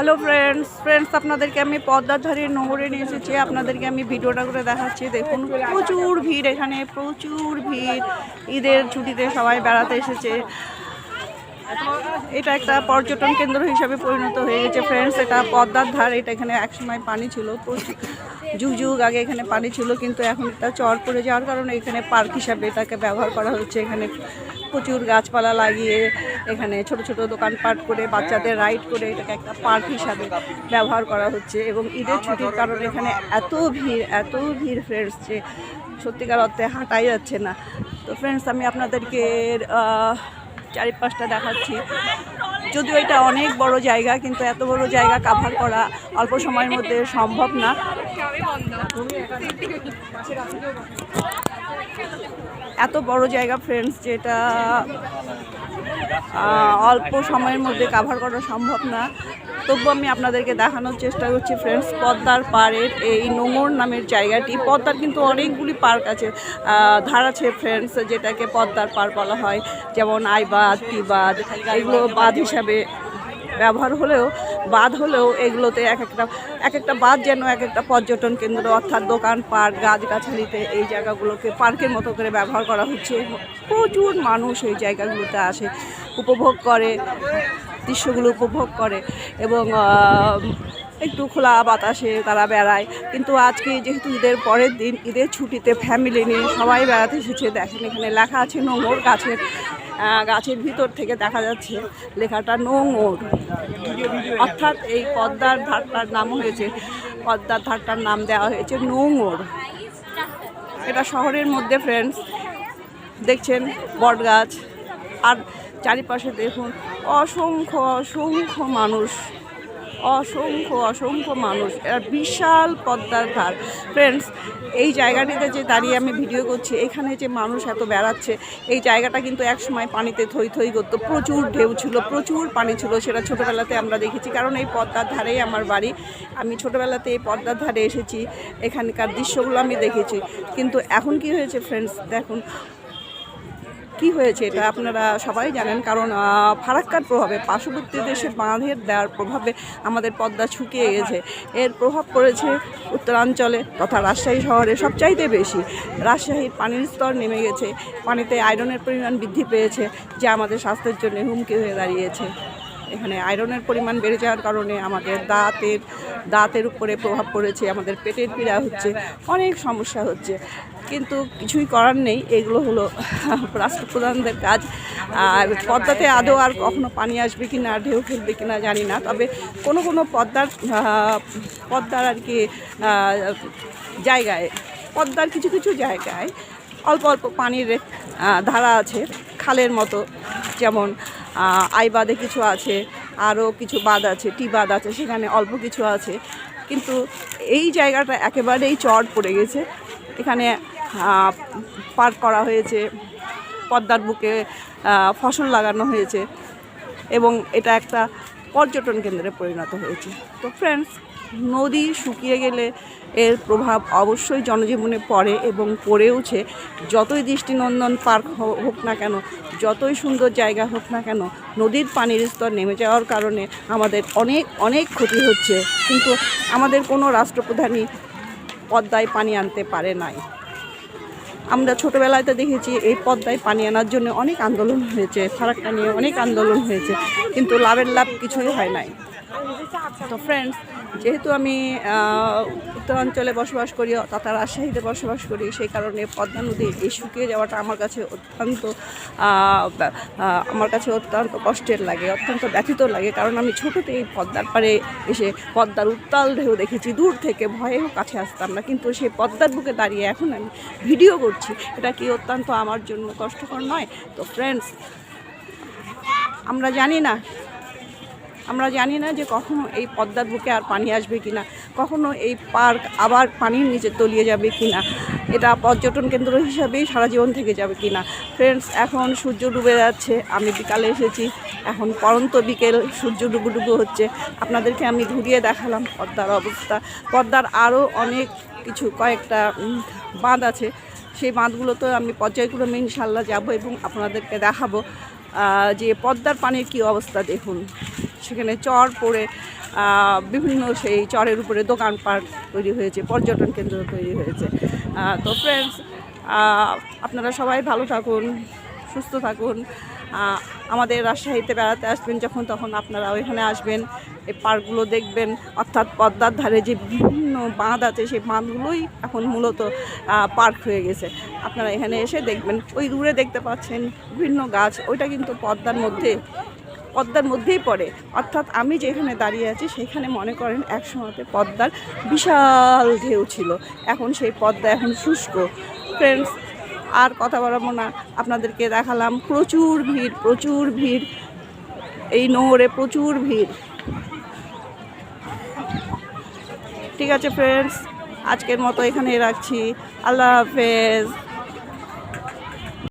Hello friends friends আপনাদেরকে আমি পদ্মার ধারে নোংরে নিয়ে এসেছি। আপনাদেরকে আমি ভিডিওটা করে দেখাচ্ছি। দেখুন, প্রচুর ভিড় এখানে, প্রচুর ভিড়। ঈদের ছুটিতে সবাই বেড়াতে এসেছে। এটা একটা পর্যটন কেন্দ্র হিসাবে পরিণত হয়ে গেছে ফ্রেন্ডস এটা পদ্মার ধার এটা এখানে একসময় পানি ছিল। যুগ যুগ আগে এখানে পানি ছিল, কিন্তু এখন এটা চর পড়ে যাওয়ার কারণে এখানে পার্ক হিসাবে এটাকে ব্যবহার করা হচ্ছে। এখানে প্রচুর গাছপালা লাগিয়ে এখানে ছোট ছোট দোকানপাট করে বাচ্চাদের রাইড করে এটাকে একটা পার্ক হিসাবে ব্যবহার করা হচ্ছে এবং ঈদের ছুটির কারণে এখানে এত ভিড় এত ভিড় ফ্রেন্ডস যে সত্যিকার অর্থে হাঁটাই যাচ্ছে না। তো ফ্রেন্ডস আমি আপনাদেরকে চারিপাশটা দেখাচ্ছি। যদিও এটা অনেক বড় জায়গা, কিন্তু এত বড় জায়গা কাভার করা অল্প সময়ের মধ্যে সম্ভব না। এত বড় জায়গা ফ্রেন্ডস যেটা অল্প সময়ের মধ্যে কাভার করা সম্ভব না। তবু আমি আপনাদেরকে দেখানোর চেষ্টা করছি ফ্রেন্ডস পদ্মার পাড়ের এই নোঙর নামের জায়গাটি। পদ্মার কিন্তু অনেকগুলি পার্ক আছে ধার আছে ফ্রেন্ডস যেটাকে পদ্মার পার বলা হয়। যেমন আইবাদ টিবাদ এগুলো বাঁধ হিসাবে ব্যবহার হলেও বাদ হলেও এগুলোতে এক একটা এক একটা বাদ যেন এক একটা পর্যটন কেন্দ্র অর্থাৎ দোকান, পার্ক, গাছগাছালিতে এই জায়গাগুলোকে পার্কের মতো করে ব্যবহার করা হচ্ছে। প্রচুর মানুষ এই জায়গাগুলোতে আসে, উপভোগ করে, দৃশ্যগুলো উপভোগ করে এবং একটু খোলা বাতাসে তারা বেড়ায়। কিন্তু আজকে যেহেতু ঈদের পরের দিন, ঈদের ছুটিতে ফ্যামিলি নিয়ে সবাই বেড়াতে এসেছে। দেখেন এখানে লেখা আছে নোংর গাছের গাছের ভিতর থেকে দেখা যাচ্ছে লেখাটা নোংর অর্থাৎ এই পদ্মার ধারটার নাম হয়েছে, পদ্মার ধারটার নাম দেওয়া হয়েছে নোংর এটা শহরের মধ্যে ফ্রেন্ডস দেখছেন বট গাছ আর চারিপাশে দেখুন, অসংখ্য অসংখ্য মানুষ অসংখ্য অসংখ্য মানুষ। এরা বিশাল পদ্মার ধার ফ্রেন্ডস এই জায়গাটিতে যে দাঁড়িয়ে আমি ভিডিও করছি, এখানে যে মানুষ এত বেড়াচ্ছে, এই জায়গাটা কিন্তু এক সময় পানিতে থই থই করতো। প্রচুর ঢেউ ছিল, প্রচুর পানি ছিল, সেটা ছোটোবেলাতে আমরা দেখেছি। কারণ এই পদ্মার ধারেই আমার বাড়ি। আমি ছোটোবেলাতে এই পদ্মার ধারে এসেছি, এখানকার দৃশ্যগুলো আমি দেখেছি। কিন্তু এখন কি হয়েছে ফ্রেন্ডস দেখুন কি হয়েছে এটা আপনারা সবাই জানেন, কারণ ফারাক্কার প্রভাবে পার্শ্ববর্তী দেশের বাঁধের দেওয়ার প্রভাবে আমাদের পদ্মা শুকিয়ে গেছে। এর প্রভাব পড়েছে উত্তরাঞ্চলে তথা রাজশাহী শহরে সবচাইতে বেশি। রাজশাহীর পানির স্তর নেমে গেছে, পানিতে আয়রনের পরিমাণ বৃদ্ধি পেয়েছে, যা আমাদের স্বাস্থ্যের জন্য হুমকি হয়ে দাঁড়িয়েছে। এখানে আয়রনের পরিমাণ বেড়ে যাওয়ার কারণে আমাদের দাঁতের দাঁতের উপরে প্রভাব পড়েছে, আমাদের পেটের পীড়া হচ্ছে, অনেক সমস্যা হচ্ছে। কিন্তু কিছুই করার নেই, এগুলো হলো রাষ্ট্রপ্রধানদের কাজ। আর পদ্মাতে আদৌ আর কখনো পানি আসবে কি না ঢেউ খেলবে কি না জানি না, তবে কোনো কোনো পদ্মার পদ্মার আর কি জায়গায় পদ্মার কিছু কিছু জায়গায় অল্প অল্প পানির ধারা আছে, খালের মতো, যেমন আহ, আইবাদে কিছু আছে আরও কিছু বাদ আছে টি বাদ আছে সেখানে অল্প কিছু আছে। কিন্তু এই জায়গাটা একেবারেই চট পড়ে গেছে। এখানে পার্ক করা হয়েছে পদ্মার বুকে ফসল লাগানো হয়েছে এবং এটা একটা পর্যটন কেন্দ্রে পরিণত হয়েছে। তো ফ্রেন্ডস নদী শুকিয়ে গেলে এর প্রভাব অবশ্যই জনজীবনে পড়ে এবং পড়েওছে। যতই দৃষ্টিনন্দন পার্ক হোক না কেন, যতই সুন্দর জায়গা হোক না কেন, নদীর পানির স্তর নেমে যাওয়ার কারণে আমাদের অনেক অনেক ক্ষতি হচ্ছে। কিন্তু আমাদের কোনো রাষ্ট্রপ্রধানই পদ্মায় পানি আনতে পারে নাই। আমরা ছোটোবেলায় তো দেখেছি, এই পদ্মায় পানি আনার জন্য অনেক আন্দোলন হয়েছে, ফারাক্কা নিয়ে অনেক আন্দোলন হয়েছে, কিন্তু লাভের লাভ কিছুই হয় নাই। তো ফ্রেন্ডস যেহেতু আমি উত্তরাঞ্চলে বসবাস করি, তথা রাজশাহীতে বসবাস করি, সেই কারণে পদ্মা নদী এই শুকিয়ে যাওয়াটা আমার কাছে অত্যন্ত আমার কাছে অত্যন্ত কষ্টের লাগে, অত্যন্ত ব্যথিত লাগে। কারণ আমি ছোটোতে এই পদ্মার পাড়ে এসে পদ্মার উত্তাল ঢেউ দেখেছি। দূর থেকে ভয়েও কাছে আসতাম না, কিন্তু সেই পদ্মার বুকে দাঁড়িয়ে এখন আমি ভিডিও করছি। এটা কি অত্যন্ত আমার জন্য কষ্টকর নয়? তো ফ্রেন্ডস আমরা জানি না আমরা জানি না যে কখনো এই পদ্মার বুকে আর পানি আসবে কিনা, কখনো এই পার্ক আবার পানির নিচে তলিয়ে যাবে কিনা, এটা পর্যটন কেন্দ্র হিসাবেই সারা জীবন থেকে যাবে কিনা। ফ্রেন্ডস এখন সূর্য ডুবে যাচ্ছে, আমি বিকালে এসেছি, এখন পরন্ত বিকেল, সূর্য ডুবু ডুবু হচ্ছে। আপনাদেরকে আমি ঘুরিয়ে দেখালাম পদ্মার অবস্থা। পদ্মার আরও অনেক কিছু, কয়েকটা বাঁধ আছে। সেই বাঁধগুলোতে আমি পর্যায়ক্রমে ইনশাল্লাহ যাব এবং আপনাদেরকে দেখাবো যে পদ্মার পানির কী অবস্থা দেখুন। সেখানে চর পড়ে বিভিন্ন সেই চরের উপরে দোকানপাট তৈরি হয়েছে, পর্যটন কেন্দ্র তৈরি হয়েছে। তো ফ্রেন্ডস আপনারা সবাই ভালো থাকুন, সুস্থ থাকুন। আমাদের রাজশাহীতে বেড়াতে আসবেন যখন, তখন আপনারা ওইখানে আসবেন, এই পার্কগুলো দেখবেন। অর্থাৎ পদ্মার ধারে যে বিভিন্ন বাঁধ আছে, সেই বাঁধগুলোই এখন মূলত পার্ক হয়ে গেছে। আপনারা এখানে এসে দেখবেন, ওই দূরে দেখতে পাচ্ছেন বিভিন্ন গাছ। ওইটা কিন্তু পদ্মার মধ্যে পদ্মার মধ্যেই পড়ে। অর্থাৎ আমি যেখানে দাঁড়িয়ে আছি, সেখানে মনে করেন এক সময়তে পদ্মার বিশাল ঢেউ ছিল। এখন সেই পদ্মা এখন শুষ্ক। ফ্রেন্ডস আর কথা বাড়াবো না। আপনাদেরকে দেখালাম প্রচুর ভিড় প্রচুর ভিড়। এই নোংরে প্রচুর ভিড়। ঠিক আছে ফ্রেন্ডস আজকের মতো এখানে রাখছি। আল্লাহ হাফেজ।